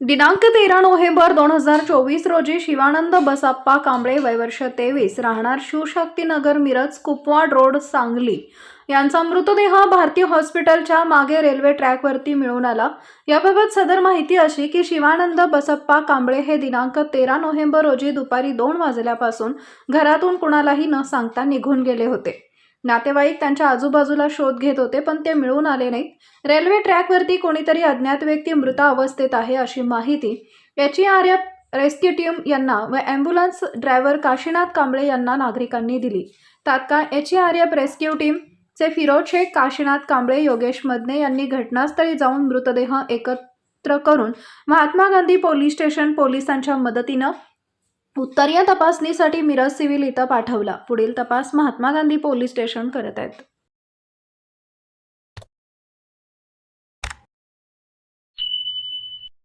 दिनांक तेरा नोव्हेंबर दोन हजार चोवीस रोजी शिवानंद बसाप्पा कांबळे वयवर्ष तेवीस राहणार शिवशक्तीनगर मिरज कुपवाड रोड सांगली. यांचा मृतदेह भारतीय हॉस्पिटलच्या मागे रेल्वे ट्रॅकवरती मिळून आला. याबाबत सदर माहिती अशी की शिवानंद बसप्पा कांबळे हे दिनांक तेरा नोव्हेंबर रोजी दुपारी दोन वाजल्यापासून घरातून कुणालाही न सांगता निघून गेले होते. नातेवाईक त्यांच्या आजूबाजूला शोध घेत होते पण ते मिळून आले नाहीत. रेल्वे ट्रॅकवरती कोणीतरी अज्ञात व्यक्ती मृत अवस्थेत आहे अशी माहिती H R F rescue team यांना व ॲम्ब्युलन्स ड्रायव्हर काशीनाथ कांबळे यांना नागरिकांनी दिली. तात्काळ एच आर एफ रेस्क्यू टीमचे फिरोज शेख काशीनाथ कांबळे योगेश मदने यांनी घटनास्थळी जाऊन मृतदेह एकत्र करून महात्मा गांधी पोलीस स्टेशन पोलिसांच्या मदतीनं उत्तरीय तपासणीसाठी मिरज सिव्हिल इथं पाठवला. पुढील तपास महात्मा गांधी पोलीस स्टेशन करत आहेत.